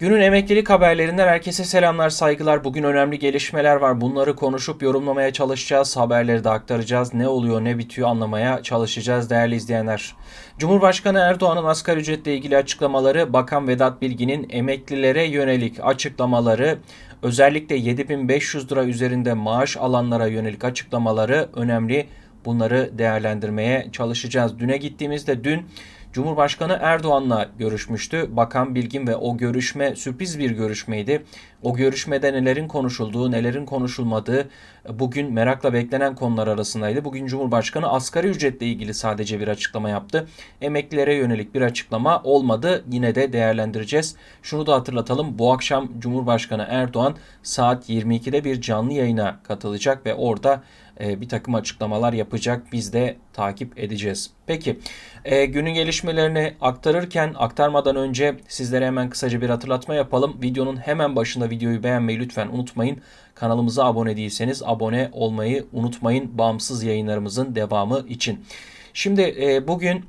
Günün emeklilik haberlerinden herkese selamlar, saygılar. Bugün önemli gelişmeler var. Bunları konuşup yorumlamaya çalışacağız. Haberleri de aktaracağız. Ne oluyor, ne bitiyor anlamaya çalışacağız değerli izleyenler. Cumhurbaşkanı Erdoğan'ın asgari ücretle ilgili açıklamaları, Bakan Vedat Bilgin'in emeklilere yönelik açıklamaları, özellikle 7500 lira üzerinde maaş alanlara yönelik açıklamaları önemli. Bunları değerlendirmeye çalışacağız. Düne gittiğimizde dün Cumhurbaşkanı Erdoğan'la görüşmüştü. Bakan Bilgin ve o görüşme sürpriz bir görüşmeydi. O görüşmede nelerin konuşulduğu, nelerin konuşulmadığı bugün merakla beklenen konular arasındaydı. Bugün Cumhurbaşkanı asgari ücretle ilgili sadece bir açıklama yaptı. Emeklilere yönelik bir açıklama olmadı. Yine de değerlendireceğiz. Şunu da hatırlatalım. Bu akşam Cumhurbaşkanı Erdoğan saat 22'de bir canlı yayına katılacak ve orada e, bir takım açıklamalar yapacak. Biz de takip edeceğiz. Peki e, günün gelişmelerini aktarırken aktarmadan önce sizlere hemen kısaca bir hatırlatma yapalım. Videonun hemen başında videoyu beğenmeyi lütfen unutmayın. Kanalımıza abone değilseniz abone olmayı unutmayın bağımsız yayınlarımızın devamı için. Şimdi e, bugün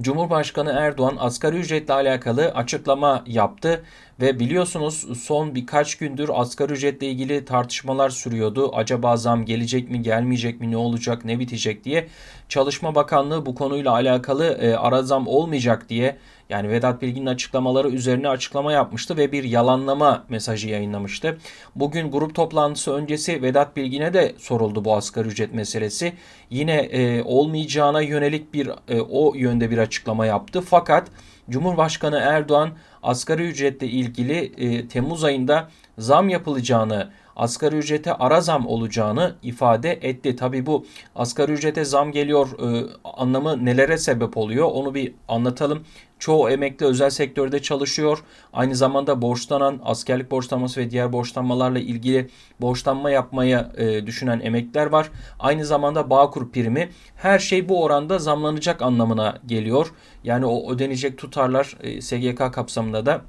Cumhurbaşkanı Erdoğan asgari ücretle alakalı açıklama yaptı ve biliyorsunuz son birkaç gündür asgari ücretle ilgili tartışmalar sürüyordu. Acaba zam gelecek mi, gelmeyecek mi, ne olacak, ne bitecek diye. Çalışma Bakanlığı bu konuyla alakalı e, ara zam olmayacak diye yani Vedat Bilgin'in açıklamaları üzerine açıklama yapmıştı ve bir yalanlama mesajı yayınlamıştı. Bugün grup toplantısı öncesi Vedat Bilgin'e de soruldu bu asgari ücret meselesi. Yine e, olmayacağına yönelik bir e, o yönde bir açıklama yaptı. Fakat Cumhurbaşkanı Erdoğan asgari ücretle ilgili e, Temmuz ayında zam yapılacağını asgari ücrete ara zam olacağını ifade etti. Tabi bu asgari ücrete zam geliyor e, anlamı nelere sebep oluyor onu bir anlatalım. Çoğu emekli özel sektörde çalışıyor. Aynı zamanda borçlanan, askerlik borçlanması ve diğer borçlanmalarla ilgili borçlanma yapmaya e, düşünen emekliler var. Aynı zamanda Bağkur primi her şey bu oranda zamlanacak anlamına geliyor. Yani o ödenecek tutarlar e, SGK kapsamında da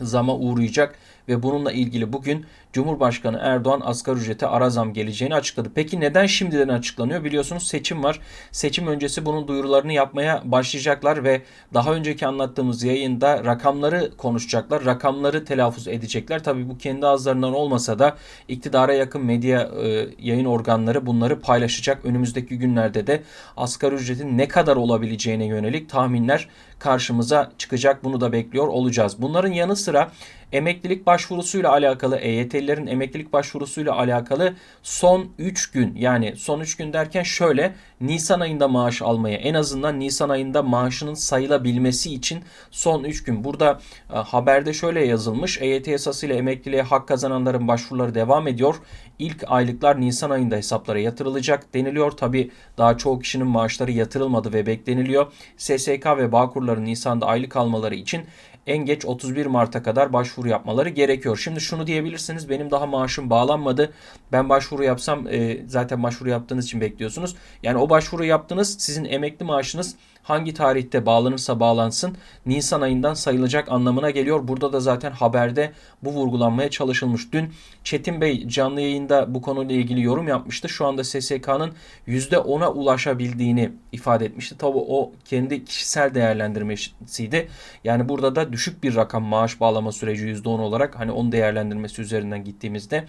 zama uğrayacak ve bununla ilgili bugün Cumhurbaşkanı Erdoğan asgari ücrete ara zam geleceğini açıkladı. Peki neden şimdiden açıklanıyor? Biliyorsunuz seçim var. Seçim öncesi bunun duyurularını yapmaya başlayacaklar ve daha önceki anlattığımız yayında rakamları konuşacaklar. Rakamları telaffuz edecekler. Tabii bu kendi ağızlarından olmasa da iktidara yakın medya e, yayın organları bunları paylaşacak. Önümüzdeki günlerde de asgari ücretin ne kadar olabileceğine yönelik tahminler karşımıza çıkacak. Bunu da bekliyor olacağız. Bunların yanı sıra emeklilik başvurusuyla alakalı EYT'lilerin emeklilik başvurusuyla alakalı son 3 gün yani son 3 gün derken şöyle Nisan ayında maaş almaya en azından Nisan ayında maaşının sayılabilmesi için son 3 gün. Burada e, haberde şöyle yazılmış. EYT yasasıyla emekliliğe hak kazananların başvuruları devam ediyor. İlk aylıklar Nisan ayında hesaplara yatırılacak deniliyor. Tabi daha çoğu kişinin maaşları yatırılmadı ve bekleniliyor. SSK ve Bağkurların Nisan'da aylık almaları için en geç 31 Mart'a kadar başvuru yapmaları gerekiyor. Şimdi şunu diyebilirsiniz benim daha maaşım bağlanmadı. Ben başvuru yapsam e, zaten başvuru yaptığınız için bekliyorsunuz. Yani o başvuru yaptınız sizin emekli maaşınız hangi tarihte bağlanırsa bağlansın Nisan ayından sayılacak anlamına geliyor. Burada da zaten haberde bu vurgulanmaya çalışılmış. Dün Çetin Bey canlı yayında bu konuyla ilgili yorum yapmıştı. Şu anda SSK'nın %10'a ulaşabildiğini ifade etmişti. Tabi o kendi kişisel değerlendirmesiydi. Yani burada da düşük bir rakam maaş bağlama süreci %10 olarak hani onun değerlendirmesi üzerinden gittiğimizde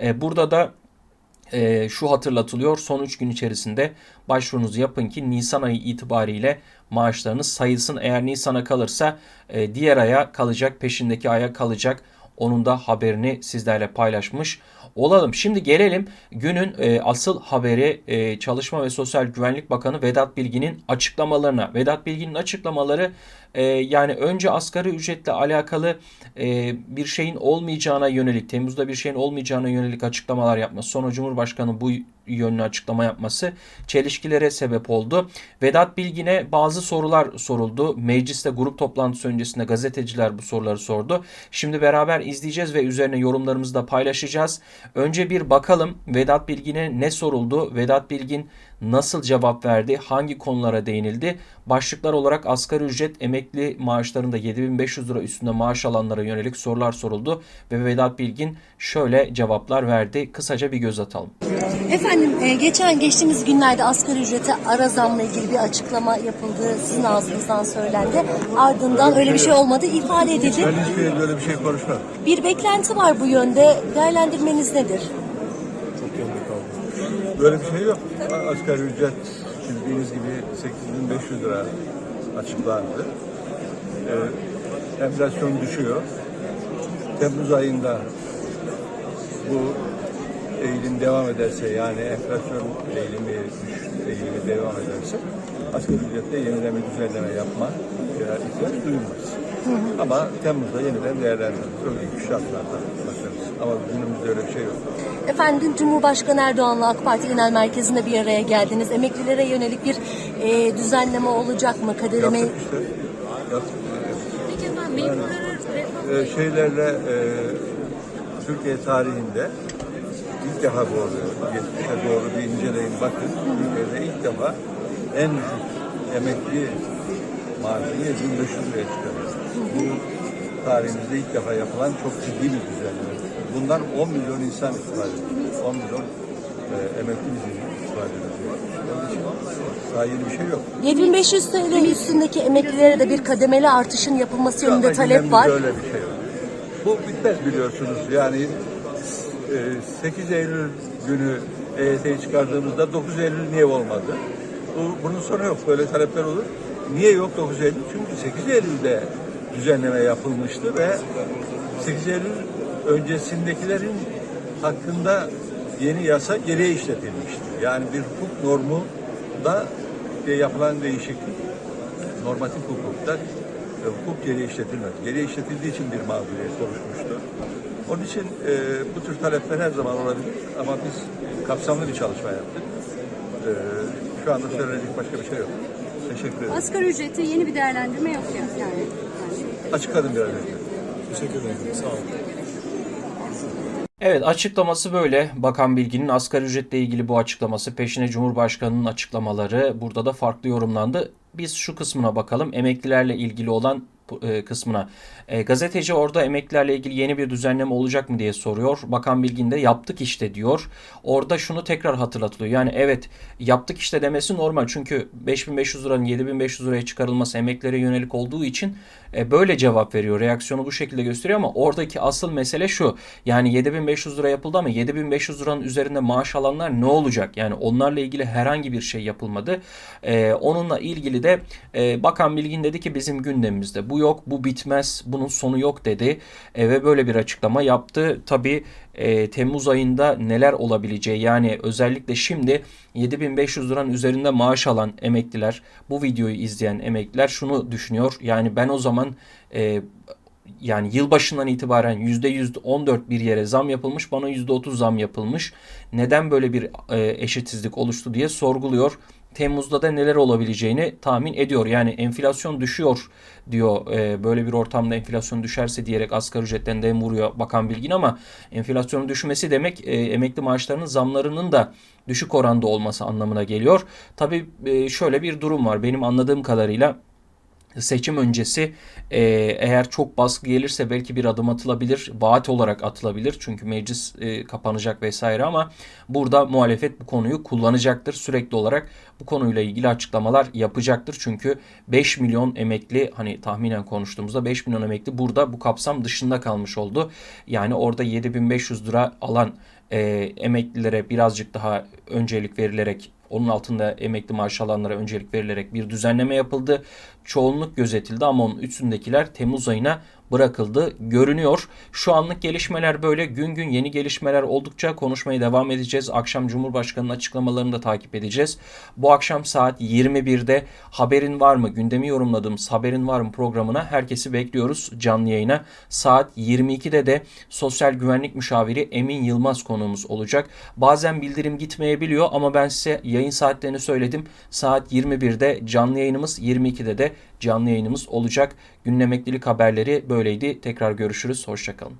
e, burada da e, şu hatırlatılıyor. Son 3 gün içerisinde başvurunuzu yapın ki Nisan ayı itibariyle maaşlarınız sayılsın. Eğer Nisan'a kalırsa e, diğer aya kalacak, peşindeki aya kalacak. Onun da haberini sizlerle paylaşmış olalım. Şimdi gelelim günün e, asıl haberi e, Çalışma ve Sosyal Güvenlik Bakanı Vedat Bilgin'in açıklamalarına. Vedat Bilgin'in açıklamaları e, yani önce asgari ücretle alakalı e, bir şeyin olmayacağına yönelik, Temmuz'da bir şeyin olmayacağına yönelik açıklamalar yapması. Sonra Cumhurbaşkanı bu yönlü açıklama yapması çelişkilere sebep oldu. Vedat Bilgin'e bazı sorular soruldu. Mecliste grup toplantısı öncesinde gazeteciler bu soruları sordu. Şimdi beraber izleyeceğiz ve üzerine yorumlarımızı da paylaşacağız. Önce bir bakalım Vedat Bilgin'e ne soruldu? Vedat Bilgin nasıl cevap verdi, hangi konulara değinildi? Başlıklar olarak asgari ücret, emekli maaşlarında 7500 lira üstünde maaş alanlara yönelik sorular soruldu ve Vedat Bilgin şöyle cevaplar verdi. Kısaca bir göz atalım. Efendim e, geçen geçtiğimiz günlerde asgari ücrete ara zamla ilgili bir açıklama yapıldı. Sizin ağzınızdan söylendi. Ardından öyle bir şey olmadı ifade edildi. Ben hiçbir yerde öyle bir şey konuşmam. Bir beklenti var bu yönde. Değerlendirmeniz nedir? Böyle bir şey yok. Asgari ücret bildiğiniz gibi 8500 lira açıklandı. Ee, enflasyon düşüyor. Temmuz ayında bu eğilim devam ederse yani enflasyon eğilimi, eğilimi devam ederse asgari ücrette yeniden bir düzenleme yapma veya ihtiyaç duyulmaz. Ama Temmuz'da yeniden değerlendiririz. Öyle ilk şartlarda bakarız. Ama günümüzde öyle bir şey yok. Efendim dün Cumhurbaşkanı Erdoğan'la AK Parti Genel Merkezi'nde bir araya geldiniz. Emeklilere yönelik bir e, düzenleme olacak mı? Kadereme... Yaptık işte. Yaptık. Peki efendim memurları refah Ee, şeylerle e, Türkiye tarihinde ilk defa bu oluyor. Geçmişe doğru bir inceleyin bakın. Türkiye'de ilk defa en düşük emekli maaşını 7500 liraya çıkarıyor. Bu tarihimizde ilk defa yapılan çok ciddi bir düzenleme. Bundan 10 milyon insan istifade ediyor. 10 milyon e, emekli bizim istifade ediyor. Onun için daha yeni bir şey yok. 7500 TL üstündeki emeklilere de bir kademeli artışın yapılması yönünde talep var. Öyle bir şey yok. Bu bitmez biliyorsunuz. Yani 8 Eylül günü EYT'yi çıkardığımızda 9 Eylül niye olmadı? Bu, bunun sonu yok. Böyle talepler olur. Niye yok 9 Eylül? Çünkü 8 Eylül'de düzenleme yapılmıştı ve 8 Eylül öncesindekilerin hakkında yeni yasa geriye işletilmişti. Yani bir hukuk normu da yapılan değişiklik normatif hukukta e, hukuk geriye işletilmez. Geriye işletildiği için bir mağduriyet oluşmuştu. Onun için e, bu tür talepler her zaman olabilir ama biz kapsamlı bir çalışma yaptık. E, şu anda söylenecek başka bir şey yok. Teşekkür ederim. asgari ücreti yeni bir değerlendirme yok ya- yani. yani. Açıkladım biraz önce. Evet açıklaması böyle. Bakan Bilgin'in asgari ücretle ilgili bu açıklaması peşine Cumhurbaşkanı'nın açıklamaları burada da farklı yorumlandı. Biz şu kısmına bakalım. Emeklilerle ilgili olan kısmına. E, gazeteci orada emeklilerle ilgili yeni bir düzenleme olacak mı diye soruyor. Bakan Bilgin de yaptık işte diyor. Orada şunu tekrar hatırlatılıyor. Yani evet yaptık işte demesi normal. Çünkü 5500 liranın 7500 liraya çıkarılması emeklilere yönelik olduğu için e, böyle cevap veriyor. Reaksiyonu bu şekilde gösteriyor ama oradaki asıl mesele şu. Yani 7500 lira yapıldı ama 7500 liranın üzerinde maaş alanlar ne olacak? Yani onlarla ilgili herhangi bir şey yapılmadı. E, onunla ilgili de e, Bakan Bilgin dedi ki bizim gündemimizde bu yok, bu bitmez, bunun sonu yok dedi. E, ve böyle bir açıklama yaptı. Tabii e, Temmuz ayında neler olabileceği yani özellikle şimdi 7500 liranın üzerinde maaş alan emekliler, bu videoyu izleyen emekliler şunu düşünüyor. Yani ben o zaman e, yani yılbaşından itibaren %14 bir yere zam yapılmış, bana %30 zam yapılmış. Neden böyle bir e, eşitsizlik oluştu diye sorguluyor. Temmuz'da da neler olabileceğini tahmin ediyor. Yani enflasyon düşüyor diyor. E, böyle bir ortamda enflasyon düşerse diyerek asgari ücretten dem vuruyor Bakan Bilgin ama enflasyonun düşmesi demek e, emekli maaşlarının zamlarının da düşük oranda olması anlamına geliyor. Tabii e, şöyle bir durum var. Benim anladığım kadarıyla seçim öncesi e, eğer çok baskı gelirse belki bir adım atılabilir, vaat olarak atılabilir. Çünkü meclis e, kapanacak vesaire ama burada muhalefet bu konuyu kullanacaktır. Sürekli olarak bu konuyla ilgili açıklamalar yapacaktır. Çünkü 5 milyon emekli hani tahminen konuştuğumuzda 5 milyon emekli burada bu kapsam dışında kalmış oldu. Yani orada 7500 lira alan e, emeklilere birazcık daha öncelik verilerek onun altında emekli maaş alanlara öncelik verilerek bir düzenleme yapıldı. Çoğunluk gözetildi ama onun üstündekiler Temmuz ayına bırakıldı görünüyor. Şu anlık gelişmeler böyle. Gün gün yeni gelişmeler oldukça konuşmaya devam edeceğiz. Akşam Cumhurbaşkanı'nın açıklamalarını da takip edeceğiz. Bu akşam saat 21'de haberin var mı? Gündemi yorumladığımız haberin var mı programına herkesi bekliyoruz canlı yayına. Saat 22'de de sosyal güvenlik müşaviri Emin Yılmaz konuğumuz olacak. Bazen bildirim gitmeyebiliyor ama ben size yayın saatlerini söyledim. Saat 21'de canlı yayınımız 22'de de canlı yayınımız olacak. Gündem emeklilik haberleri böyleydi. Tekrar görüşürüz. Hoşçakalın.